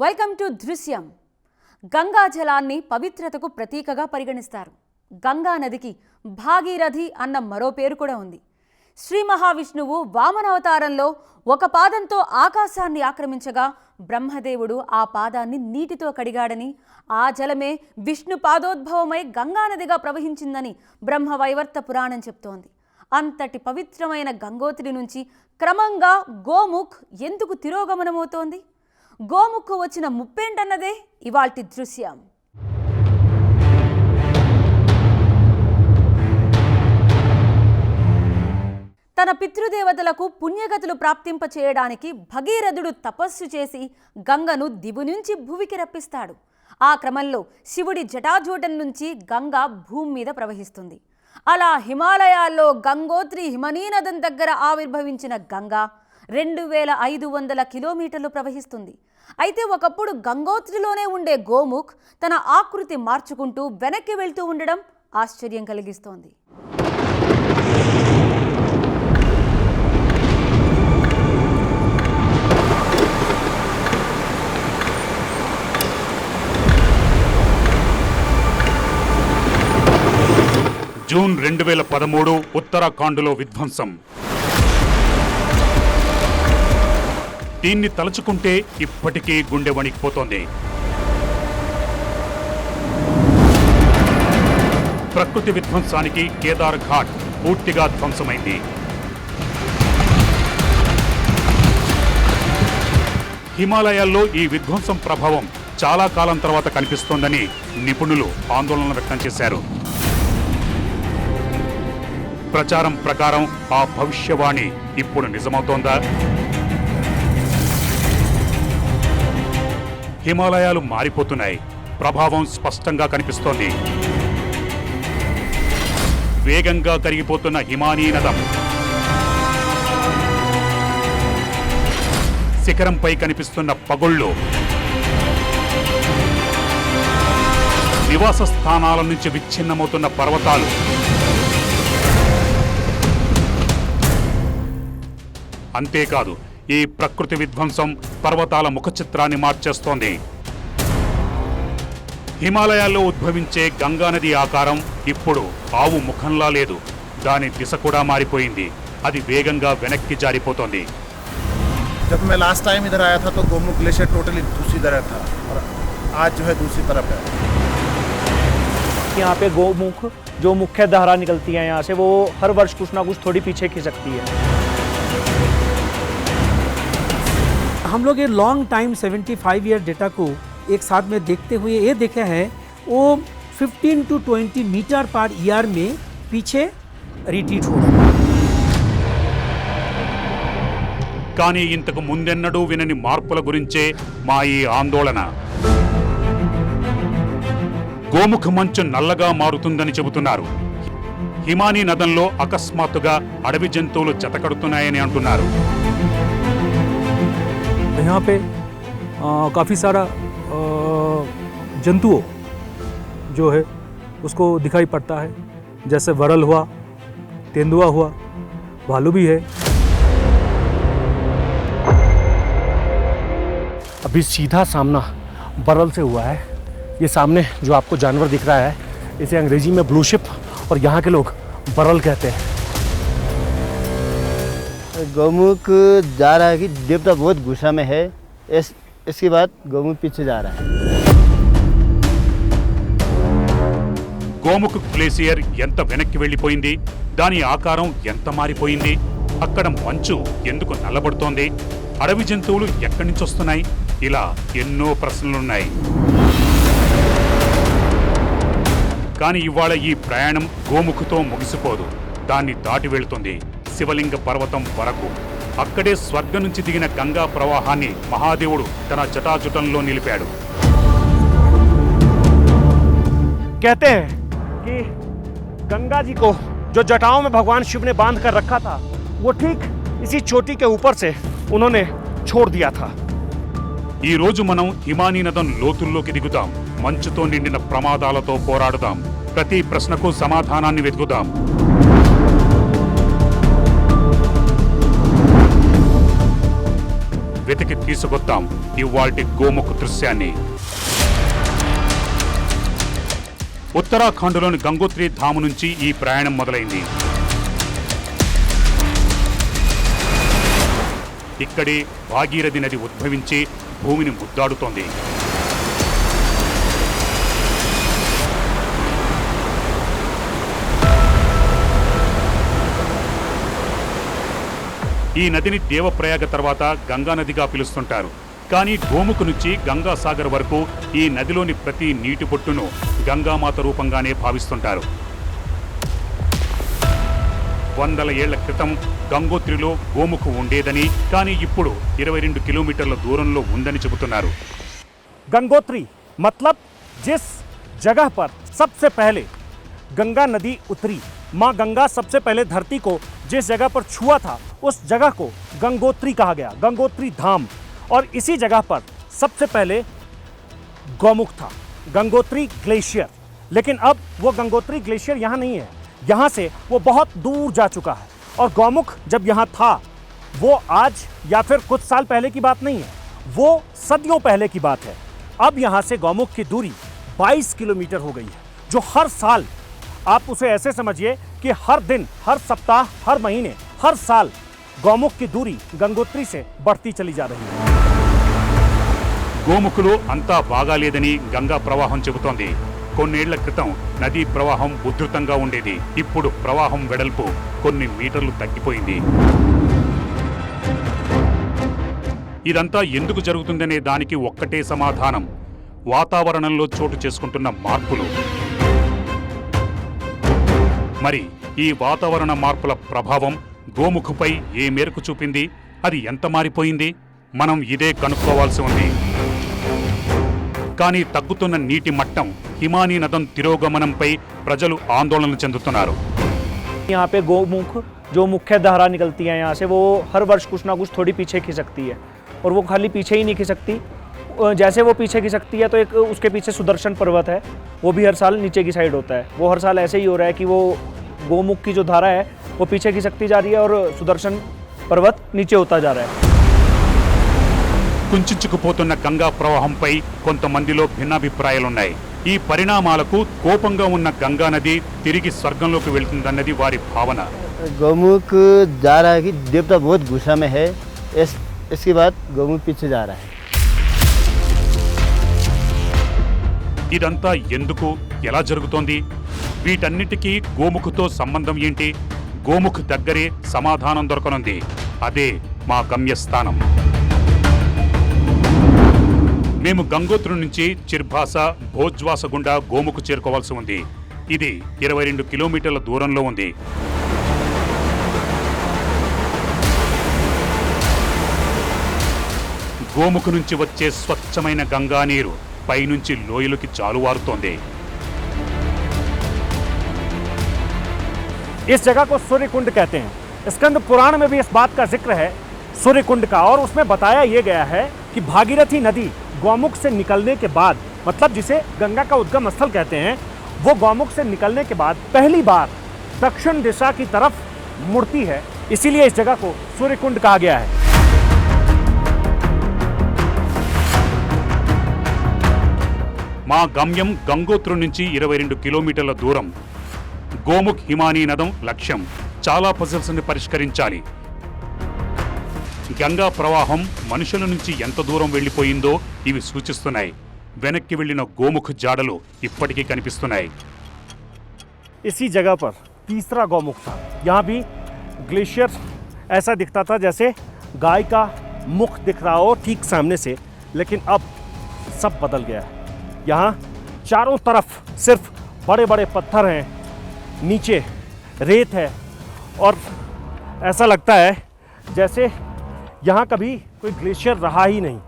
Welcome to దృశ్యం. గంగా జలాన్ని పవిత్రతకు ప్రతీకగా పరిగణిస్తారు. గంగా నదికి భాగీరథి అన్న మరో పేరు కూడా ఉంది. శ్రీ మహావిష్ణువు వామనావతారంలో ఒక పాదంతో ఆకాశాన్ని ఆక్రమించగా బ్రహ్మదేవుడు ఆ పాదాన్ని నీటితో కడిగాడని ఆ జలమే విష్ణు పాదోద్భవమై గంగానదిగా ప్రవహించిందని బ్రహ్మవైవర్త పురాణం చెప్తోంది. అంతటి పవిత్రమైన గంగోత్రి నుంచి క్రమంగా గోముఖ్ ఎందుకు తిరోగమనమవుతోంది? గోముక్కు వచ్చిన ముప్పేంటన్నదే ఇవాల్టి దృశ్యం. తన పితృదేవతలకు పుణ్యగతులు ప్రాప్తింప చేయడానికి భగీరథుడు తపస్సు చేసి గంగను దిగు నుంచి భూమికి రప్పిస్తాడు. ఆ క్రమంలో శివుడి జటాజూటం నుంచి గంగ భూమి మీద ప్రవహిస్తుంది. అలా హిమాలయాల్లో గంగోత్రి హిమనీనదం దగ్గర ఆవిర్భవించిన గంగ రెండు వేల ఐదు వందల కిలోమీటర్లు ప్రవహిస్తుంది. అయితే ఒకప్పుడు గంగోత్రిలోనే ఉండే గోముఖ్ తన ఆకృతి మార్చుకుంటూ వెనక్కి వెళ్తూ ఉండడం ఆశ్చర్యం కలిగిస్తోంది. జూన్ రెండు వేల పదమూడు ఉత్తరాఖండ్లో విధ్వంసం. దీన్ని తలుచుకుంటే ఇప్పటికీ గుండె వణికిపోతోంది. ప్రకృతి విధ్వంసానికి కేదార్ ఘాట్ పూర్తిగా ధ్వంసమైంది. హిమాలయాల్లో ఈ విధ్వంసం ప్రభావం చాలా కాలం తర్వాత కనిపిస్తోందని నిపుణులు ఆందోళన వ్యక్తం చేశారు. ప్రచారం ప్రకారం ఆ భవిష్యవాణి ఇప్పుడు నిజమవుతోందా? హిమాలయాలు మారిపోతున్నాయి. ప్రభావం స్పష్టంగా కనిపిస్తోంది. వేగంగా కరిగిపోతున్న హిమానీ నదం. శిఖరంపై కనిపిస్తున్న పగుళ్ళు. నివాస స్థానాల నుంచి విచ్ఛిన్నమవుతున్న పర్వతాలు. అంతేకాదు ఈ ప్రకృతి విధ్వంసం పర్వతాల ముఖ చిత్రాన్ని మార్చేస్తోంది హిమాలయాల్లో ఉద్భవించే గంగానది ఆకారం ఇప్పుడు ఆవు ముఖంలా లేదు దాని దిశ కూడా మారిపోయింది అది వేగంగా వెనక్కి జారిపోతోంది जब मैं लास्ट टाइम इधर आया था तो गोमुख ग्लेशियर टोटली दूसरी तरफ था और आज जो है दूसरी तरफ है यहाँ पे गोमुख जो मुख्य धारा निकलती है यहाँ से वो हर वर्ष कुछ ना कुछ थोड़ी पीछे खिसकती है हम लोग ये लॉन्ग टाइम 75 ईयर डेटा को एक साथ में देखते हुए ये देखे हैं वो 15 टू 20 मीटर पर ईयर में पीछे रिट्रीट हो रहा है కానీ ఇంతకు ముందెన్నడూ వినని మార్పుల గురించే మా ఈ ఆందోళన గోముఖ మంచు నల్లగా మారుతుందని చెబుతున్నారు హిమానీ నదంలో అకస్మాత్తుగా అడవి జంతువులు జతకడుతున్నాయని అంటున్నారు यहाँ पे काफ़ी सारा जंतुओं जो है, उसको दिखाई पड़ता है। जैसे वरल हुआ, तेंदुआ हुआ, भालू भी है। अभी सीधा सामना बरल से हुआ है। ये सामने जो आपको जानवर दिख रहा है, इसे अंग्रेज़ी में ब्लू शिप और यहाँ के लोग बरल कहते हैं। गौमुख जा रहा है कि देवता बहुत गुस्सा में है इस इसके बाद गौमुख पीछे जा रहा है గోముఖ్ గ్లేసియర్ ఎంత వెనక్కి వెళ్ళిపోయింది దాని ఆకారం ఎంత మారిపోయింది అక్కడ మంచు ఎందుకు నల్లబడుతోంది అడవి జంతువులు ఎక్కడి నుంచి వస్తున్నాయి ఇలా ఎన్నో ప్రశ్నలున్నాయి కానీ ఇవాళ ఈ ప్రయాణం గోముఖుతో ముగిసిపోదు దాన్ని దాటి వెళుతుంది శివలింగ పర్వతం వరకు అక్కడే స్వర్గం నుంచి దిగిన గంగా ప్రవాహాన్ని మహాదేవుడు తన జటాజుటంలో నిలిపాడు कहते हैं कि गंगा जी को जो जटाओं में भगवान शिव ने बांध कर रखा था वो ठीक इसी चोटी के ऊपर से उन्होंने छोड़ दिया था ఈ రోజు మనం హిమానీ నదం లోతుల్లోకి దిగుదాం మంచుతో నిండిన ప్రమాదాలతో పోరాడుదాం ప్రతి ప్రశ్నకు సమాధానాన్ని వెతుకుదాం వెతికి తీసుకొద్దాం ఇవాల్టి గోముఖ దృశ్యాన్ని. ఉత్తరాఖండ్లోని గంగోత్రి ధాము నుంచి ఈ ప్రయాణం మొదలైంది. ఇక్కడే భాగీరథి నది ఉద్భవించి భూమిని ముద్దాడుతోంది. ఈ నదిని దేవప్రయాగ తర్వాత గంగా నదిగా పిలుస్తుంటారు. కానీ గోముఖ నుంచి గంగాసాగర్ వరకు ఈ నదిలోని ప్రతి నీటి బొట్టును గంగామాత రూపంగానే భావిస్తుంటారు. వందల ఏళ్ళ క్రితం గంగోత్రిలో గోముఖం ఉండేదని కానీ ఇప్పుడు ఇరవై రెండు కిలోమీటర్ల దూరంలో ఉందని చెబుతున్నారు. గంగోత్రి మతలబ్ జిస్ జగహ్ పర్ సబ్సే పహలే గంగా నది ఉతరి माँ गंगा सबसे पहले धरती को जिस जगह पर छुआ था, उस जगह को गंगोत्री कहा गया, गंगोत्री धाम। और इसी जगह पर सबसे पहले गौमुख था, गंगोत्री ग्लेशियर। लेकिन अब वो गंगोत्री ग्लेशियर यहाँ नहीं है। यहाँ से वो बहुत दूर जा चुका है। और गौमुख जब यहाँ था, वो आज या फिर कुछ साल पहले की बात नहीं है, वो सदियों पहले की बात है। अब यहाँ से गौमुख की दूरी 22 किलोमीटर हो गई है, जो हर साल आप उसे ऐसे समझिए कि हर दिन हर सप्ताह हर महीने हर साल गौमुख की दूरी गंगोत्री से बढ़ती चली जा रही है గోముఖులు అంతా బాగాలేదని గంగా ప్రవాహం చెబుతోంది కొన్నేళ్ల క్రితం నదీ ప్రవాహం ఉధృతంగా ఉండేది ఇప్పుడు ప్రవాహం వెడల్పు కొన్ని మీటర్లు తగ్గిపోయింది ఇదంతా ఎందుకు జరుగుతుందనే దానికి ఒక్కటే సమాధానం వాతావరణంలో చోటు చేసుకుంటున్న మార్పులు మరి ఈ వాతావరణ మార్పుల ప్రభావం గోముఖుపై ఏ మేరకు చూపింది అది ఎంత మారిపోయింది మనం ఇదే కనుక్కోవాల్సి ఉంది కానీ తగ్గుతున్న నీటి మట్టం హిమానీ నదం తిరోగమనంపై ప్రజలు ఆందోళన చెందుతున్నారు यहाँ पे गोमुख जो मुख्य धारा निकलती है यहाँ से वो हर वर्ष कुछ ना कुछ थोड़ी पीछे खिसकती है और वो खाली पीछे ही नहीं खिसकती अ, जैसे वो पीछे खिसकती है तो एक उसके पीछे सुदर्शन पर्वत है वो भी हर साल नीचे की साइड होता है वो हर साल ऐसे ही हो रहा है कि वो गोमुख की जो धारा है वो पीछे खिसकती जा रही है और सुदर्शन पर्वत नीचे होता जा रहा है కుంచుకుపోతున్న గంగా ప్రవాహంపై కొంతమందిలో భిన్నాభిప్రాయాలున్నాయి ఈ పరిణామాలకు కోపంగా ఉన్న గంగా నది తిరిగి స్వర్గంలోకి వెళ్తుందన్నది వారి భావన गौमुख जा रहा है कि देवता बहुत गुस्सा में है इस इसके बाद गौमुख पीछे जा रहा है ఇదంతా ఎందుకు? ఎలా జరుగుతోంది? వీటన్నిటికీ గోముఖుతో సంబంధం ఏంటి? గోముఖ్ దగ్గరే సమాధానం దొరకనుంది. అదే మా గమ్యస్థానం. మేము గంగోత్రి నుంచి చిర్భాస భోజ్వాస గుండా గోముఖ్ చేరుకోవాల్సి ఉంది. ఇది ఇరవై రెండు కిలోమీటర్ల దూరంలో ఉంది. గోముఖ్ నుంచి వచ్చే స్వచ్ఛమైన గంగా నీరు పైనుంచి లోయలోకి జాలువారుతోంది इस जगह को सूर्य कुंड कहते हैं स्कंद पुराण में भी इस बात का जिक्र है सूर्य कुंड का और उसमें बताया ये गया है कि भागीरथी नदी गौमुख से निकलने के बाद मतलब जिसे गंगा का उद्गम स्थल कहते हैं वो गौमुख से निकलने के बाद पहली बार दक्षिण दिशा की तरफ मुड़ती है इसीलिए इस जगह को सूर्य कुंड कहा गया है మా గమ్యం గంగోత్రి నుంచి ఇరవై రెండు కిలోమీటర్ల దూరం గోముఖ్ హిమానీ నదం లక్ష్యం చాలా పజిల్స్ ని పరిష్కరించాలి గంగా ప్రవాహం మనుషుల నుంచి ఎంత దూరం వెళ్ళిపోయిందో ఇవి సూచిస్తున్నాయి వెనక్కి వెళ్ళిన గోముఖ్ జాడలు ఇప్పటికీ కనిపిస్తున్నాయి इसी जगह पर तीसरा गौमुख था यहाँ भी ग्लेशियर ऐसा दिखता था जैसे गाय का मुख दिख रहा हो ठीक सामने से लेकिन अब सब बदल गया है यहाँ चारों तरफ सिर्फ बड़े बड़े पत्थर हैं नीचे रेत है और ऐसा लगता है जैसे यहाँ कभी कोई ग्लेशियर रहा ही नहीं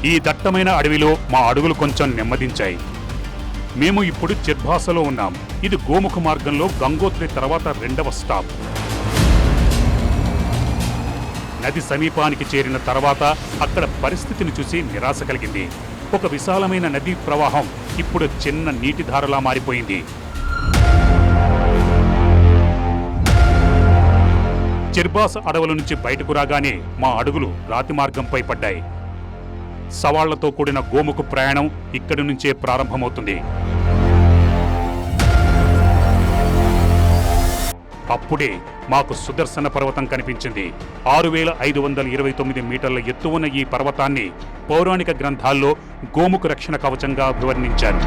ఈ దట్టమైన అడవిలో మా అడుగులు కొంచెం నెమ్మదించాయి మేము ఇప్పుడు చిర్భాసలో ఉన్నాం ఇది గోముఖ మార్గంలో గంగోత్రి తర్వాత రెండవ స్టాప్ నది సమీపానికి చేరిన తర్వాత అక్కడ పరిస్థితిని చూసి నిరాశ కలిగింది. ఒక విశాలమైన నదీ ప్రవాహం ఇప్పుడు చిన్న నీటిధారలా మారిపోయింది. చిర్బాస్ అడవుల నుంచి బయటకు రాగానే మా అడుగులు రాతి మార్గంపై పడ్డాయి. సవాళ్ళతో కూడిన గోముకు ప్రయాణం ఇక్కడి నుంచే ప్రారంభమవుతుంది. అప్పుడే మాకు సుదర్శన పర్వతం కనిపించింది ఆరు వేల ఐదు వందల ఇరవై తొమ్మిది మీటర్ల ఎత్తు ఉన్న ఈ పర్వతాన్ని పౌరాణిక గ్రంథాల్లో గోముకు రక్షణ కవచంగా అభివర్ణించారు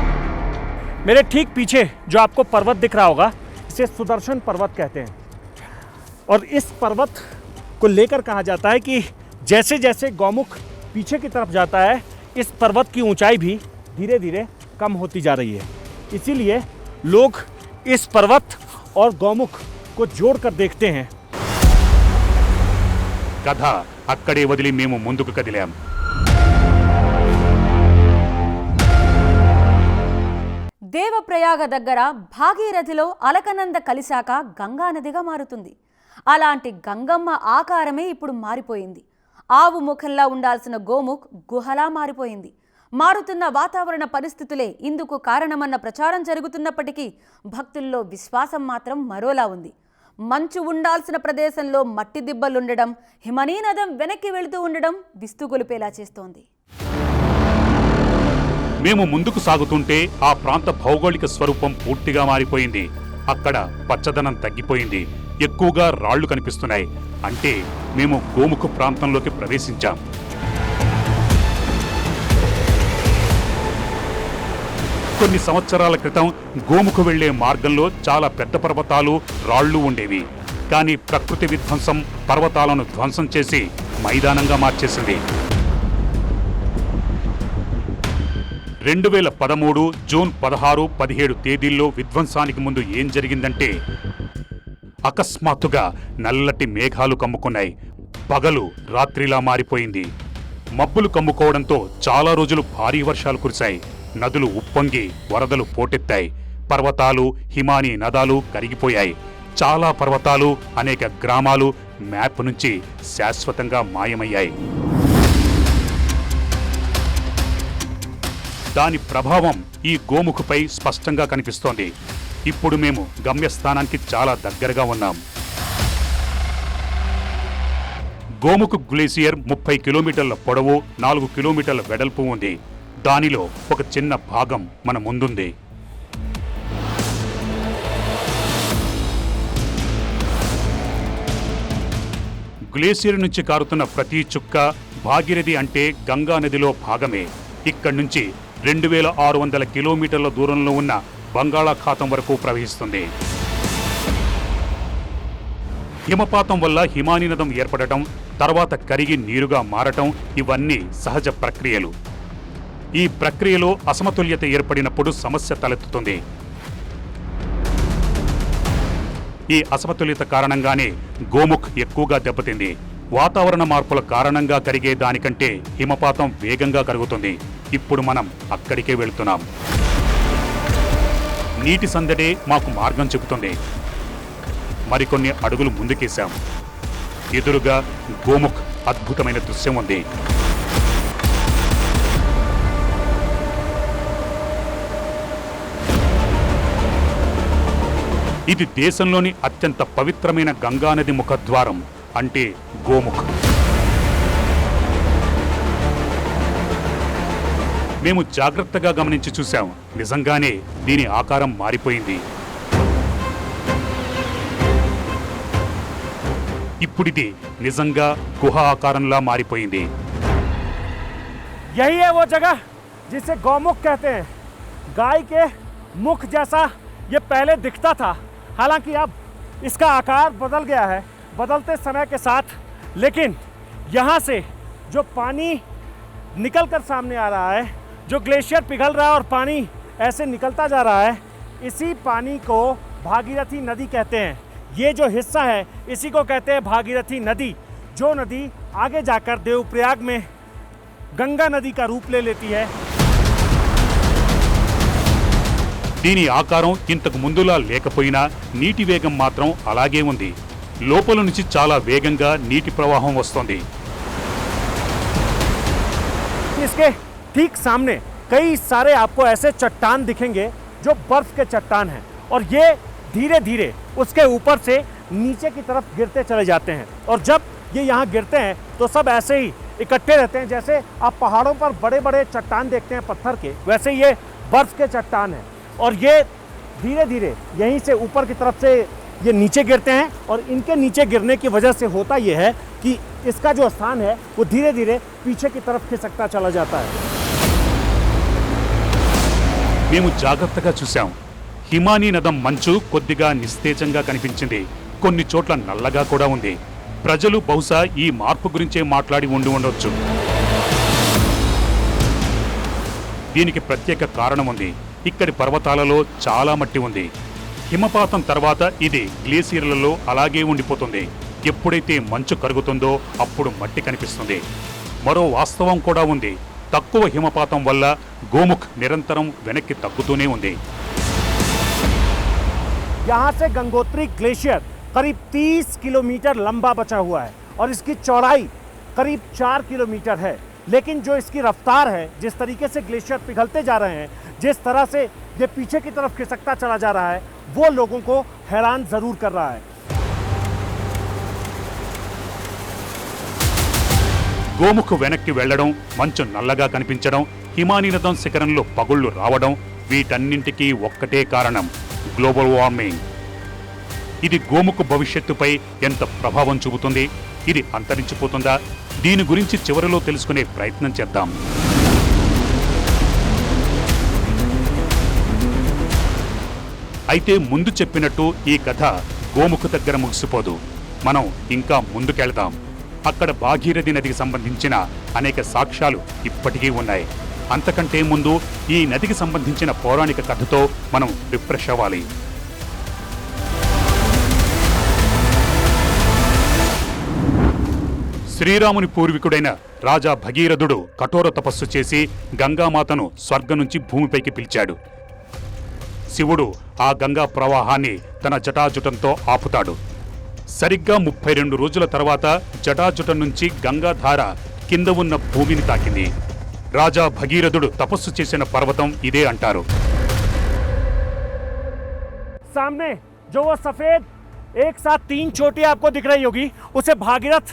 मेरे ठीक पीछे जो आपको पर्वत दिख रहा होगा इसे सुदर्शन पर्वत कहते हैं और इस पर्वत को लेकर कहा जाता है कि जैसे जैसे गौमुख पीछे की तरफ जाता है इस पर्वत की ऊंचाई भी धीरे धीरे कम होती जा रही है इसीलिए लोग इस पर्वत और गौमुख को जोड़कर देखते हैं కథ అక్కడే వదిలి మేము ముందుకు కదిలాం దేవప్రయాగ దగ్గర భాగీరథిలో అలకనంద కలిశాక గంగా నదిగా మారుతుంది అలాంటి గంగమ్మ ఆకారమే ఇప్పుడు మారిపోయింది ఆవు ముఖంలా ఉండాల్సిన గోముఖ్ గుహలా మారిపోయింది మారుతున్న వాతావరణ పరిస్థితులే ఇందుకు కారణమన్న ప్రచారం జరుగుతున్నప్పటికీ భక్తుల్లో విశ్వాసం మాత్రం మరోలా ఉంది మంచు ఉండాల్సిన ప్రదేశంలో మట్టి దిబ్బలుండడం హిమనీనదం వెనక్కి వెళుతూ ఉండడం విస్తుగొలిపేలా చేస్తోంది. మేము ముందుకు సాగుతుంటే ఆ ప్రాంత భౌగోళిక స్వరూపం పూర్తిగా మారిపోయింది. అక్కడ పచ్చదనం తగ్గిపోయింది. ఎక్కువగా రాళ్ళు కనిపిస్తున్నాయి. అంటే మేము గోముఖ ప్రాంతంలోకి ప్రవేశించాం. కొన్ని సంవత్సరాల క్రితం గోముఖ వెళ్ళే మార్గంలో చాలా పెద్ద పర్వతాలు రాళ్ళు ఉండేవి. కానీ ప్రకృతి విధ్వంసం పర్వతాలను ధ్వంసం చేసి మైదానంగా మార్చేసింది. రెండు వేల పదమూడు జూన్ పదహారు పదిహేడు తేదీల్లో విధ్వంసానికి ముందు ఏం జరిగిందంటే అకస్మాత్తుగా నల్లటి మేఘాలు కమ్ముకున్నాయి. పగలు రాత్రిలా మారిపోయింది. మబ్బులు కమ్ముకోవడంతో చాలా రోజులు భారీ వర్షాలు కురిశాయి. నదులు ఉప్పొంగి వరదలు పోటెత్తాయి. పర్వతాలు హిమానీ నదాలు కరిగిపోయాయి. చాలా పర్వతాలు అనేక గ్రామాలు మ్యాప్ నుంచి శాశ్వతంగా మాయమయ్యాయి. దాని ప్రభావం ఈ గోముఖపై స్పష్టంగా కనిపిస్తోంది. ఇప్పుడు మేము గమ్యస్థానానికి చాలా దగ్గరగా ఉన్నాం. గోముఖ్ గ్లేసియర్ ముప్పై కిలోమీటర్ల పొడవు నాలుగు కిలోమీటర్ల వెడల్పు ఉంది. దానిలో ఒక చిన్న భాగం మన ముందుంది. గ్లేసియర్ నుంచి కారుతున్న ప్రతి చుక్క భాగీరథి అంటే గంగా నదిలో భాగమే. ఇక్కడి నుంచి రెండు వేల ఆరు వందల కిలోమీటర్ల దూరంలో ఉన్న బంగాళాఖాతం వరకు ప్రవహిస్తుంది. హిమపాతం వల్ల హిమానీ నదం ఏర్పడటం తర్వాత కరిగి నీరుగా మారటం ఇవన్నీ సహజ ప్రక్రియలు. ఈ ప్రక్రియలో అసమతుల్యత ఏర్పడినప్పుడు సమస్య తలెత్తుతుంది. ఈ అసమతుల్యత కారణంగానే గోముఖ్ ఎక్కువగా దెబ్బతింది. వాతావరణ మార్పుల కారణంగా కరిగే దానికంటే హిమపాతం వేగంగా కరుగుతుంది. ఇప్పుడు మనం అక్కడికే వెళుతున్నాం. నీటి సందడే మాకు మార్గం చెబుతుంది. మరికొన్ని అడుగులు ముందుకేశాం. ఎదురుగా గోముఖ్ అద్భుతమైన దృశ్యం ఉంది. ఇది దేశంలోని అత్యంత పవిత్రమైన గంగానది ముఖద్వారం అంటే గోముఖ్ మేము జాగ్రత్తగా గమనించి చూశాం నిజంగానే దీని ఆకారం మారిపోయింది ఇప్పుడిది నిజంగా గుహ ఆకారంలా మారిపోయింది यही है वो जगह जिसे गौमुख कहते हैं गाय के मुख जैसा ये पहले दिखता था हालाँकि अब इसका आकार बदल गया है, बदलते समय के साथ, लेकिन यहाँ से जो पानी निकल कर सामने आ रहा है, जो ग्लेशियर पिघल रहा है और पानी ऐसे निकलता जा रहा है, इसी पानी को भागीरथी नदी कहते हैं। ये जो हिस्सा है, इसी को कहते हैं भागीरथी नदी, जो नदी आगे जाकर देवप्रयाग में गंगा नदी का रूप ले लेती है। దీని ఆకారం ఇంతకు ముందులా లేకపోయినా నీటి వేగం మాత్రం అలాగే ఉంది లోపల నుంచి చాలా వేగంగా నీటి ప్రవాహం వస్తోంది इसके ठीक सामने कई सारे आपको ऐसे चट्टान दिखेंगे जो बर्फ के चट्टान हैं और ये धीरे धीरे उसके ऊपर से नीचे की तरफ गिरते चले जाते हैं और जब ये यहाँ गिरते हैं तो सब ऐसे ही इकट्ठे रहते हैं जैसे आप पहाड़ों पर बड़े बड़े चट्टान देखते हैं पत्थर के वैसे ये बर्फ के चट्टान हैं और ये धीरे धीरे यहीं से ऊपर की तरफ से ये नीचे गिरते हैं और इनके नीचे गिरने की वजह से होता ये है कि इसका जो स्थान है वो धीरे धीरे पीछे की तरफ खिसकता चला जाता है మేము జాగ్రత్తగా చూశాం హిమానీ నదం మంచు కొద్దిగా నిస్తేజంగా కనిపించింది కొన్ని చోట్ల నల్లగా కూడా ఉంది ప్రజలు బహుశా ఈ మార్పు గురించే మాట్లాడి ఉండి ఉండొచ్చు దీనికి ప్రత్యేక కారణం ఉంది ఇక్కడి పర్వతాలలో చాలా మట్టి ఉంది హిమపాతం తర్వాత ఇది గ్లేసియర్లలో అలాగే ఉండిపోతుంది ఎప్పుడైతే మంచు కరుగుతుందో అప్పుడు మట్టి కనిపిస్తుంది మరో వాస్తవం కూడా ఉంది తక్కువ హిమపాతం వల్ల గోముఖ్ నిరంతరం వెనక్కి తగ్గుతూనే ఉంది यहाँ से गंगोत्री ग्लेशियर करीब 30 किलोमीटर लंबा बचा हुआ है और इसकी चौड़ाई करीब 4 किलोमीटर है लेकिन जो इसकी रफ्तार है जिस तरीके से ग्लेशियर पिघलते जा रहे हैं जिस तरह से ये पीछे की तरफ खिसकता चला जा रहा है वो लोगों को हैरान ज़रूर कर रहा है గోముఖ్ వెనక్కి వెళ్లడం మంచు నల్లగా కనిపించడం హిమానీనదం శిఖరంలో పగుళ్లు రావడం వీటన్నింటికీ ఒక్కటే కారణం గ్లోబల్ వార్మింగ్ ఇది గోముఖ భవిష్యత్తుపై ఎంత ప్రభావం చూపుతుంది? ఇది అంతరించిపోతుందా? దీని గురించి చివరిలో తెలుసుకునే ప్రయత్నం చేద్దాం. అయితే ముందు చెప్పినట్టు ఈ కథ గోముఖ దగ్గర ముగిసిపోదు. మనం ఇంకా ముందుకెళ్దాం. అక్కడ భాగీరథి నదికి సంబంధించిన అనేక సాక్ష్యాలు ఇప్పటికీ ఉన్నాయి. అంతకంటే ముందు ఈ నదికి సంబంధించిన పౌరాణిక కథతో మనం రిఫ్రెష్ అవ్వాలి. శ్రీరాముని పూర్వీకుడైన రాజా భగీరథుడు కఠోర తపస్సు చేసి గంగామాతను స్వర్గం నుంచి భూమిపైకి పిలిచాడు శివుడు ఆ గంగా ప్రవాహాన్ని తన జటాజుటంతో ఆపుతాడు సరిగ్గా ముప్పై రెండు రోజుల తర్వాత జటాజుటం నుంచి గంగాధార కింద ఉన్న భూమిని తాకింది రాజా భగీరథుడు తపస్సు చేసిన పర్వతం ఇదే అంటారు सामने जो वो सफेद एक साथ तीन चोटी आपको दिख रही होगी उसे भागीरथ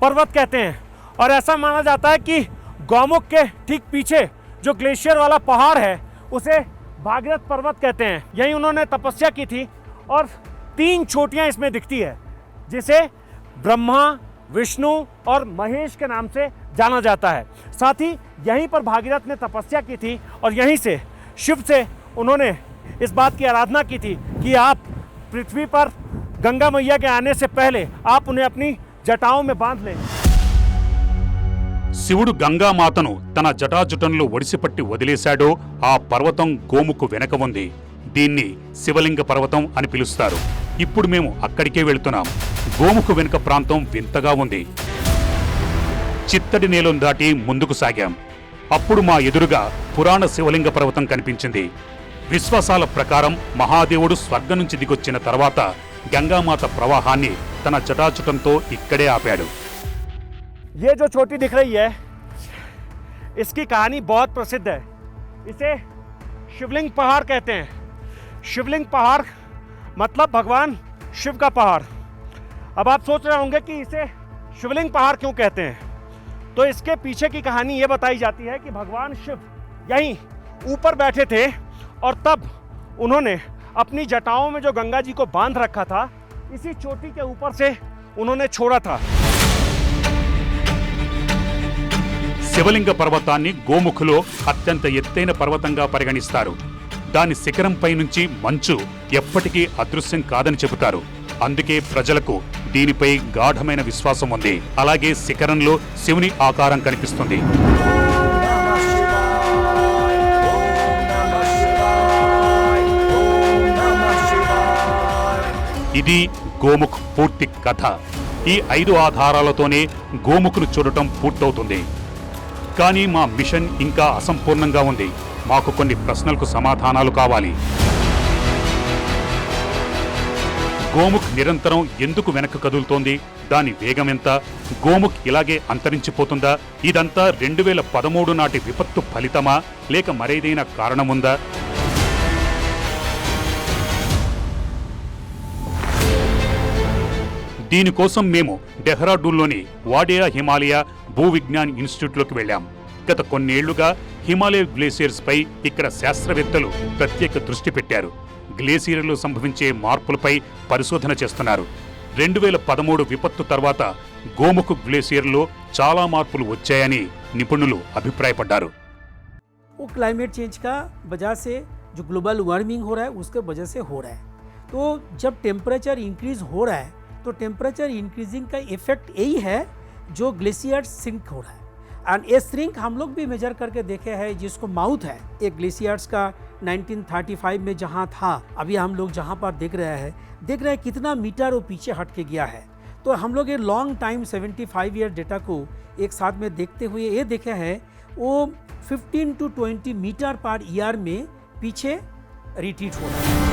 पर्वत कहते हैं। और ऐसा माना जाता है कि गौमुख के ठीक पीछे जो ग्लेशियर वाला पहाड़ है, उसे भागीरथ पर्वत कहते हैं। यहीं उन्होंने तपस्या की थी और तीन चोटियाँ इसमें दिखती है, जिसे ब्रह्मा, विष्णु और महेश के नाम से जाना जाता है। साथ ही यहीं पर भागीरथ ने तपस्या की थी और यहीं से शिव से उन्होंने इस बात की आराधना की थी कि आप पृथ्वी पर गंगा मैया के आने से पहले आप उन्हें अपनी जटाओं में बांध लें శివుడు గంగామాతను తన జటాజుటంలో ఒడిసిపట్టి వదిలేశాడో ఆ పర్వతం గోముకు వెనక ఉంది దీన్ని శివలింగ పర్వతం అని పిలుస్తారు ఇప్పుడు మేము అక్కడికే వెళుతున్నాం గోముకు వెనుక ప్రాంతం వింతగా ఉంది చిత్తడి నేలను దాటి ముందుకు సాగాం అప్పుడు మా ఎదురుగా పురాణ శివలింగ పర్వతం కనిపించింది విశ్వాసాల ప్రకారం మహాదేవుడు స్వర్గం నుంచి దిగొచ్చిన తర్వాత గంగామాత ప్రవాహాన్ని తన జటాజుటంతో ఇక్కడే ఆపాడు ये जो चोटी दिख रही है इसकी कहानी बहुत प्रसिद्ध है इसे शिवलिंग पहाड़ कहते हैं शिवलिंग पहाड़ मतलब भगवान शिव का पहाड़ अब आप सोच रहे होंगे कि इसे शिवलिंग पहाड़ क्यों कहते हैं तो इसके पीछे की कहानी ये बताई जाती है कि भगवान शिव यहीं ऊपर बैठे थे और तब उन्होंने अपनी जटाओं में जो गंगा जी को बांध रखा था इसी चोटी के ऊपर से उन्होंने छोड़ा था శివలింగ పర్వతాన్ని గోముఖులో అత్యంత ఎత్తైన పర్వతంగా పరిగణిస్తారు దాని శిఖరంపై నుంచి మంచు ఎప్పటికీ అదృశ్యం కాదని చెబుతారు అందుకే ప్రజలకు దీనిపై గాఢమైన విశ్వాసం ఉంది అలాగే శిఖరంలో శివుని ఆకారం కనిపిస్తుంది ఇది గోముఖ్ పూర్తి కథ. ఈ ఐదు ఆధారాలతోనే గోముఖును చూడటం పూర్తవుతుంది. కానీ మా మిషన్ ఇంకా అసంపూర్ణంగా ఉంది. మాకు కొన్ని ప్రశ్నలకు సమాధానాలు కావాలి. గోముఖ్ నిరంతరం ఎందుకు వెనక్కు కదులుతోంది? దాని వేగం ఎంత? గోముఖ్ ఇలాగే అంతరించిపోతుందా? ఇదంతా రెండు వేల పదమూడు నాటి విపత్తు ఫలితమా? లేక మరేదైనా కారణముందా? దీనికోసం మేము డెహ్రాడూన్లోని వాడియా హిమాలయ భూ విజ్ఞాన్ ఇన్స్టిట్యూట్లోకి వెళ్ళాం గత కొన్నేళ్లుగా హిమాలయ గ్లేసియర్స్ పై ఇక్కడ శాస్త్రవేత్తలు ప్రత్యేక దృష్టి పెట్టారు గ్లేసియర్లు సంభవించే మార్పులపై పరిశోధన చేస్తున్నారు రెండు వేల పదమూడు విపత్తు తర్వాత గోముఖ్ గ్లేసియర్లో చాలా మార్పులు వచ్చాయని నిపుణులు అభిప్రాయపడ్డారు वो क्लाइमेट चेंज का वजह से जो ग्लोबल वार्मिंग हो रहा है उसके वजह से हो रहा है तो जब टेम्परेचर इंक्रीज हो रहा है तो टेम्परेचर इंक्रीजिंग का इफेक्ट यही है जो ग्लेशियर सिंक हो रहा है एंड ये श्रिंक हम लोग भी मेजर करके देखे हैं जिसको माउथ है एक ग्लेशियर्स का 1935 में जहाँ था अभी हम लोग जहाँ पर देख रहे हैं देख रहे हैं कितना मीटर वो पीछे हट के गया है तो हम लोग ये लॉन्ग टाइम 75 ईयर डेटा को एक साथ में देखते हुए ये देखे हैं वो 15 टू 20 मीटर पर ईयर में पीछे रिट्रीट हो रहा है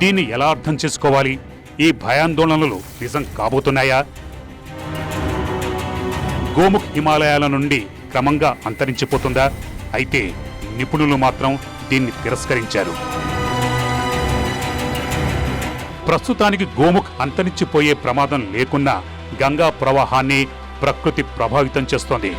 దీన్ని ఎలా అర్థం చేసుకోవాలి ఈ భయాందోళనలు నిజం కాబోతున్నాయా? గోముఖ్ హిమాలయాల నుండి క్రమంగా అంతరించిపోతుందా? అయితే నిపుణులు మాత్రం దీన్ని తిరస్కరించారు. ప్రస్తుతానికి గోముఖ్ అంతరించిపోయే ప్రమాదం లేకున్నా గంగా ప్రవాహాన్ని ప్రకృతి ప్రభావితం చేస్తోంది.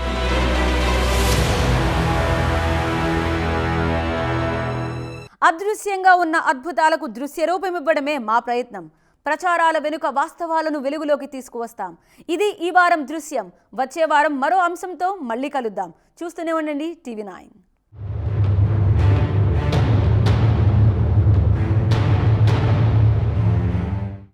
అదృశ్యంగా ఉన్న అద్భుతాలకు దృశ్య రూపమివ్వడమే మా ప్రయత్నం. ప్రచారాల వెనుక వాస్తవాలను వెలుగులోకి తీసుకువస్తాం. ఇది ఈ వారం దృశ్యం. వచ్చే వారం మరో అంశంతో మళ్ళీ కలుద్దాం. చూస్తూనే ఉండండి టీవీ నైన్.